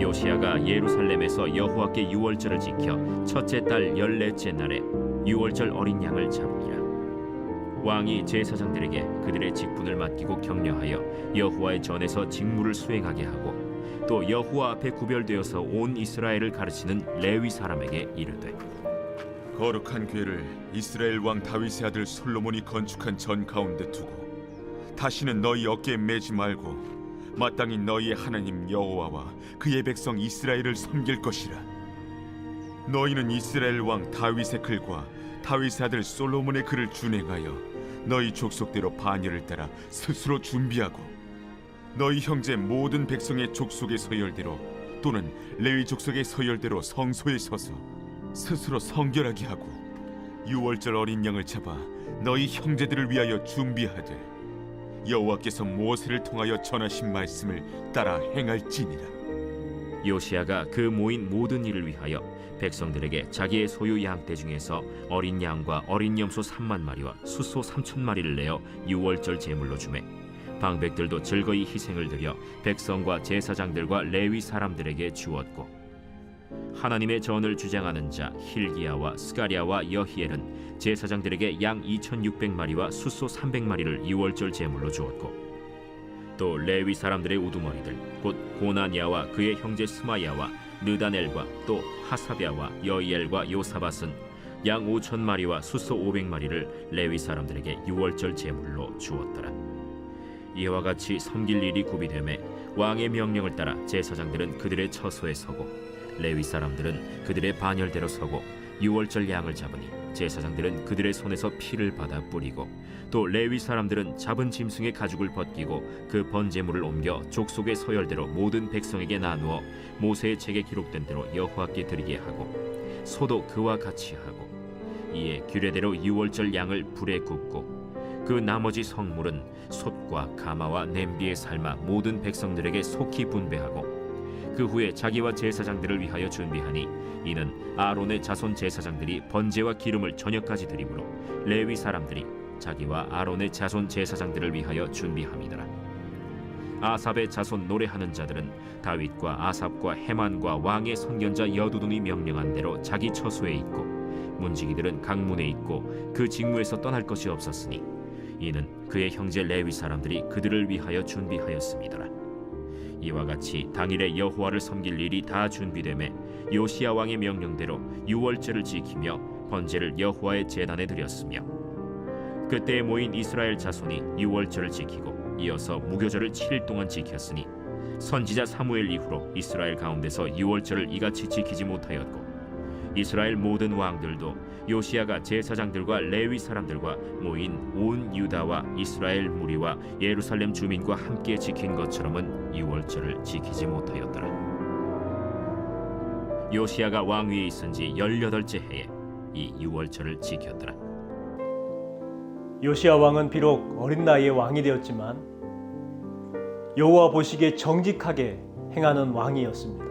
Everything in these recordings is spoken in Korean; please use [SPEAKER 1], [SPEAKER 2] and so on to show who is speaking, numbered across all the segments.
[SPEAKER 1] 요시아가 예루살렘에서 여호와께 유월절을 지켜 첫째 달 열넷째 날에 유월절 어린 양을 잡으니라. 왕이 제사장들에게 그들의 직분을 맡기고 격려하여 여호와의 전에서 직무를 수행하게 하고 또 여호와 앞에 구별되어서 온 이스라엘을 가르치는 레위 사람에게 이르되
[SPEAKER 2] 거룩한 궤를 이스라엘 왕 다윗의 아들 솔로몬이 건축한 전 가운데 두고 다시는 너희 어깨에 매지 말고 마땅히 너희의 하나님 여호와와 그의 백성 이스라엘을 섬길 것이라. 너희는 이스라엘 왕 다윗의 글과 다윗의 아들 솔로몬의 글을 준행하여 너희 족속대로 반열을 따라 스스로 준비하고 너희 형제 모든 백성의 족속의 서열대로 또는 레위 족속의 서열대로 성소에 서서 스스로 성결하게 하고 유월절 어린 양을 잡아 너희 형제들을 위하여 준비하되 여호와께서 모세를 통하여 전하신 말씀을 따라 행할지니라.
[SPEAKER 1] 요시아가 그 모인 모든 일을 위하여 백성들에게 자기의 소유 양떼 중에서 어린 양과 어린 염소 3만 마리와 숫소 3천 마리를 내어 유월절 제물로 주매 방백들도 즐거이 희생을 드려 백성과 제사장들과 레위 사람들에게 주었고 하나님의 전을 주장하는 자 힐기야와 스가랴와 여히엘은 제사장들에게 양 2,600마리와 숫소 300마리를 유월절 제물로 주었고 또 레위 사람들의 우두머리들 곧 고나니아와 그의 형제 스마야와 느다넬과 또 하사랴와 여이엘과 요사밧은 양 5천 마리와 숫소 500마리를 레위 사람들에게 유월절 제물로 주었더라. 이와 같이 섬길 일이 구비되매 왕의 명령을 따라 제사장들은 그들의 처소에 서고 레위 사람들은 그들의 반열대로 서고 유월절 양을 잡으니 제사장들은 그들의 손에서 피를 받아 뿌리고 또 레위 사람들은 잡은 짐승의 가죽을 벗기고 그 번제물을 옮겨 족속의 서열대로 모든 백성에게 나누어 모세의 책에 기록된 대로 여호와께 드리게 하고 소도 그와 같이 하고 이에 규례대로 유월절 양을 불에 굽고 그 나머지 성물은 솥과 가마와 냄비에 삶아 모든 백성들에게 속히 분배하고 그 후에 자기와 제사장들을 위하여 준비하니 이는 아론의 자손 제사장들이 번제와 기름을 저녁까지 드리므로 레위 사람들이 자기와 아론의 자손 제사장들을 위하여 준비함이더라. 아삽의 자손 노래하는 자들은 다윗과 아삽과 헤만과 왕의 선견자 여두둔이 명령한 대로 자기 처소에 있고 문지기들은 강문에 있고 그 직무에서 떠날 것이 없었으니 이는 그의 형제 레위 사람들이 그들을 위하여 준비하였음이더라. 이와 같이 당일에 여호와를 섬길 일이 다 준비되매 요시야 왕의 명령대로 유월절을 지키며 번제를 여호와의 제단에 드렸으며 그때 모인 이스라엘 자손이 유월절을 지키고 이어서 무교절을 7일 동안 지켰으니 선지자 사무엘 이후로 이스라엘 가운데서 유월절을 이같이 지키지 못하였고 이스라엘 모든 왕들도 요시아가 제사장들과 레위 사람들과 모인 온 유다와 이스라엘 무리와 예루살렘 주민과 함께 지킨 것처럼은 유월절을 지키지 못하였더라. 요시아가 왕위에 있은 지 18째 해에 이 유월절을 지켰더라.
[SPEAKER 3] 요시아 왕은 비록 어린 나이에 왕이 되었지만 여호와 보시기에 정직하게 행하는 왕이었습니다.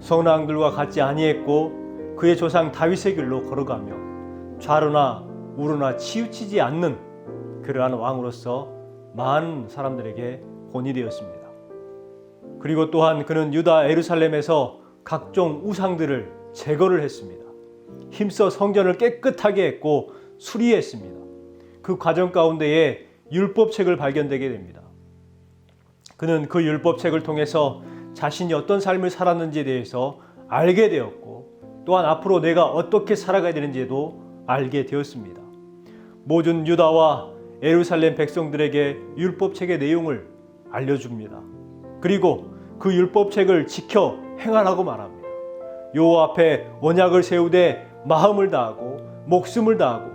[SPEAKER 3] 선왕들과 같지 아니했고 그의 조상 다윗의 길로 걸어가며 좌로나 우로나 치우치지 않는 그러한 왕으로서 많은 사람들에게 본이 되었습니다. 그리고 또한 그는 유다 에루살렘에서 각종 우상들을 제거를 했습니다. 힘써 성전을 깨끗하게 했고 수리했습니다. 그 과정 가운데에 율법책을 발견되게 됩니다. 그는 그 율법책을 통해서 자신이 어떤 삶을 살았는지에 대해서 알게 되었고 또한 앞으로 내가 어떻게 살아가야 되는지도 알게 되었습니다. 모든 유다와 에루살렘 백성들에게 율법책의 내용을 알려줍니다. 그리고 그 율법책을 지켜 행하라고 말합니다. 여호와 앞에 원약을 세우되 마음을 다하고 목숨을 다하고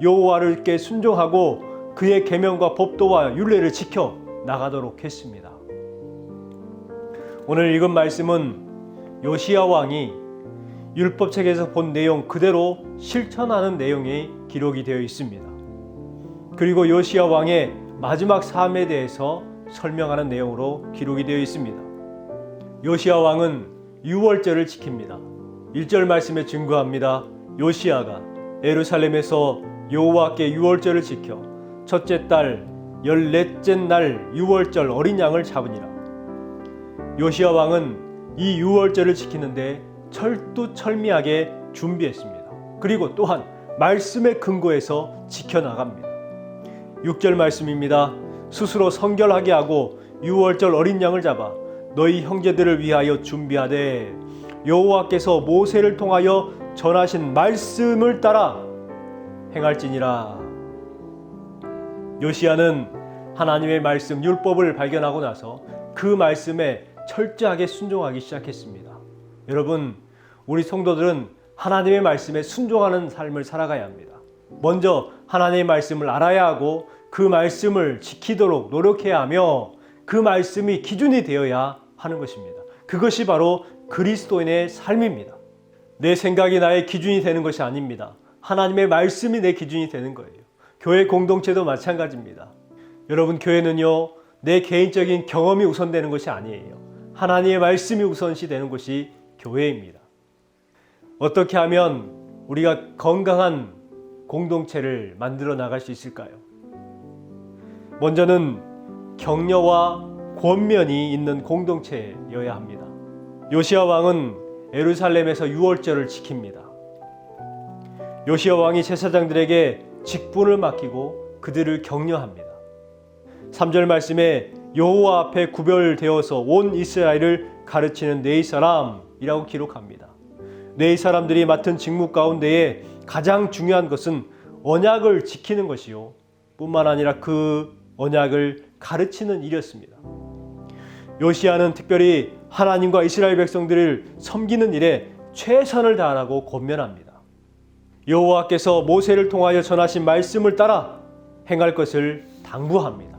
[SPEAKER 3] 여호와를께 순종하고 그의 계명과 법도와 율례를 지켜 나가도록 했습니다. 오늘 읽은 말씀은 요시야 왕이 율법책에서 본 내용 그대로 실천하는 내용이 기록이 되어 있습니다. 그리고 요시야 왕의 마지막 삶에 대해서 설명하는 내용으로 기록이 되어 있습니다. 요시야 왕은 유월절을 지킵니다. 1절 말씀에 증거합니다. 요시아가 에루살렘에서 여호와께 유월절을 지켜 첫째 달 열넷째 날 유월절 어린 양을 잡으니라. 요시아 왕은 이 유월절을 지키는데 철두철미하게 준비했습니다. 그리고 또한 말씀의 근거에서 지켜나갑니다. 6절 말씀입니다. 스스로 성결하게 하고 유월절 어린 양을 잡아 너희 형제들을 위하여 준비하되 여호와께서 모세를 통하여 전하신 말씀을 따라 행할지니라. 요시아는 하나님의 말씀 율법을 발견하고 나서 그 말씀에 철저하게 순종하기 시작했습니다. 여러분, 우리 성도들은 하나님의 말씀에 순종하는 삶을 살아가야 합니다. 먼저 하나님의 말씀을 알아야 하고 그 말씀을 지키도록 노력해야 하며 그 말씀이 기준이 되어야 하는 것입니다. 그것이 바로 그리스도인의 삶입니다. 내 생각이 나의 기준이 되는 것이 아닙니다. 하나님의 말씀이 내 기준이 되는 거예요. 교회 공동체도 마찬가지입니다. 여러분, 교회는요, 내 개인적인 경험이 우선되는 것이 아니에요. 하나님의 말씀이 우선시 되는 것이 교회입니다. 어떻게 하면 우리가 건강한 공동체를 만들어 나갈 수 있을까요? 먼저는 격려와 권면이 있는 공동체여야 합니다. 요시아 왕은 에루살렘에서 유월절을 지킵니다. 요시아 왕이 제사장들에게 직분을 맡기고 그들을 격려합니다. 3절 말씀에 여호와 앞에 구별되어서 온 이스라엘을 가르치는 네이 사람이라고 기록합니다. 네이 사람들이 맡은 직무 가운데에 가장 중요한 것은 언약을 지키는 것이요. 뿐만 아니라 그 언약을 가르치는 일이었습니다. 요시아는 특별히 하나님과 이스라엘 백성들을 섬기는 일에 최선을 다하라고 권면합니다. 여호와께서 모세를 통하여 전하신 말씀을 따라 행할 것을 당부합니다.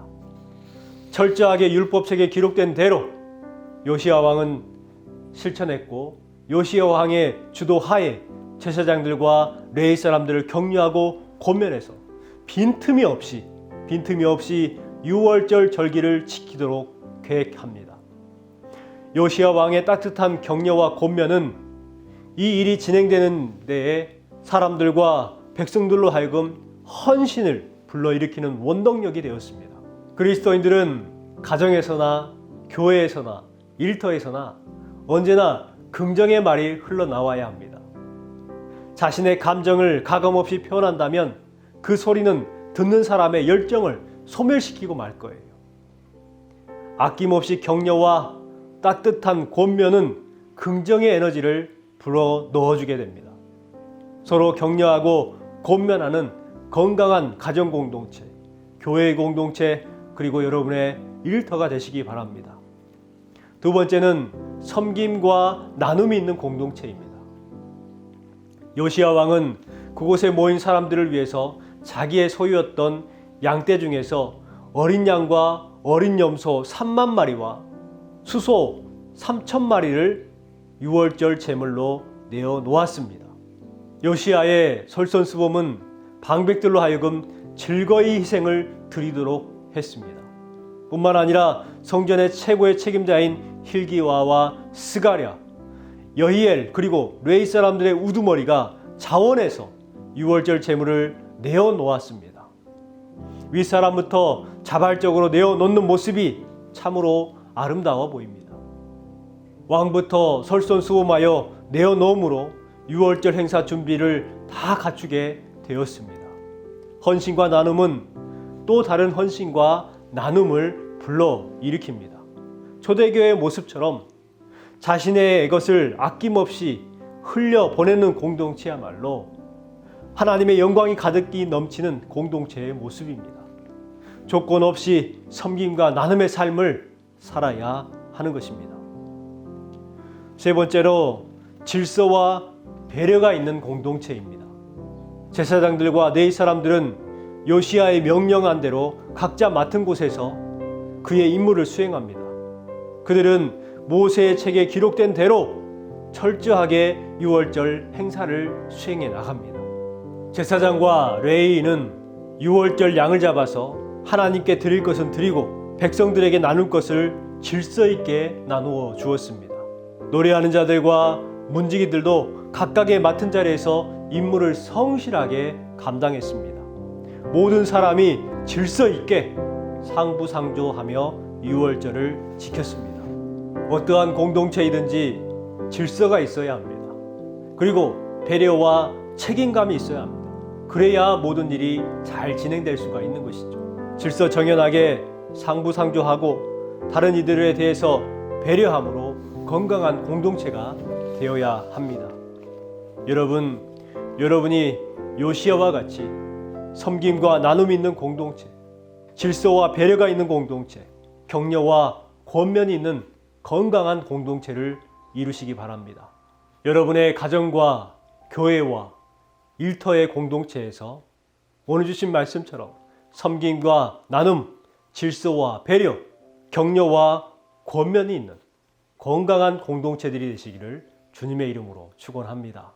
[SPEAKER 3] 철저하게 율법책에 기록된 대로 요시아 왕은 실천했고 요시아 왕의 주도 하에 제사장들과 레이 사람들을 격려하고 권면해서 빈틈이 없이 빈틈이 없이 유월절 절기를 지키도록 계획합니다. 요시아 왕의 따뜻한 격려와 권면은 이 일이 진행되는 데에 사람들과 백성들로 하여금 헌신을 불러일으키는 원동력이 되었습니다. 그리스도인들은 가정에서나 교회에서나 일터에서나 언제나 긍정의 말이 흘러나와야 합니다. 자신의 감정을 가감없이 표현한다면 그 소리는 듣는 사람의 열정을 소멸시키고 말 거예요. 아낌없이 격려와 따뜻한 권면은 긍정의 에너지를 불어 넣어주게 됩니다. 서로 격려하고 권면하는 건강한 가정 공동체, 교회 공동체, 그리고 여러분의 일터가 되시기 바랍니다. 두 번째는 섬김과 나눔이 있는 공동체입니다. 요시아 왕은 그곳에 모인 사람들을 위해서 자기의 소유였던 양떼 중에서 어린 양과 어린 염소 3만 마리와 수소 3천 마리를 유월절 제물로 내어 놓았습니다. 요시아의 설선수범은 방백들로 하여금 즐거이 희생을 드리도록 했습니다. 뿐만 아니라 성전의 최고의 책임자인 힐기와와 스가랴, 여히엘 그리고 레이 사람들의 우두머리가 자원해서 유월절 제물을 내어 놓았습니다. 윗사람부터 자발적으로 내어 놓는 모습이 참으로 아름다워 보입니다. 왕부터 설선수범하여 내어 놓음으로 유월절 행사 준비를 다 갖추게 되었습니다. 헌신과 나눔은 또 다른 헌신과 나눔을 불러 일으킵니다. 초대교회의 모습처럼 자신의 것을 아낌없이 흘려 보내는 공동체야말로 하나님의 영광이 가득히 넘치는 공동체의 모습입니다. 조건 없이 섬김과 나눔의 삶을 살아야 하는 것입니다. 세 번째로 질서와 배려가 있는 공동체입니다. 제사장들과 네이 사람들은 요시아의 명령한 대로 각자 맡은 곳에서 그의 임무를 수행합니다. 그들은 모세의 책에 기록된 대로 철저하게 유월절 행사를 수행해 나갑니다. 제사장과 레이인은 유월절 양을 잡아서 하나님께 드릴 것은 드리고 백성들에게 나눌 것을 질서 있게 나누어 주었습니다. 노래하는 자들과 문지기들도 각각의 맡은 자리에서 임무를 성실하게 감당했습니다. 모든 사람이 질서 있게 상부상조하며 유월절을 지켰습니다. 어떠한 공동체이든지 질서가 있어야 합니다. 그리고 배려와 책임감이 있어야 합니다. 그래야 모든 일이 잘 진행될 수가 있는 것이죠. 질서 정연하게 상부상조하고 다른 이들에 대해서 배려함으로 건강한 공동체가 되어야 합니다. 여러분, 여러분이 요시아와 같이 섬김과 나눔이 있는 공동체, 질서와 배려가 있는 공동체, 격려와 권면이 있는 건강한 공동체를 이루시기 바랍니다. 여러분의 가정과 교회와 일터의 공동체에서 오늘 주신 말씀처럼 섬김과 나눔, 질서와 배려, 격려와 권면이 있는 건강한 공동체들이 되시기를 주님의 이름으로 축원합니다.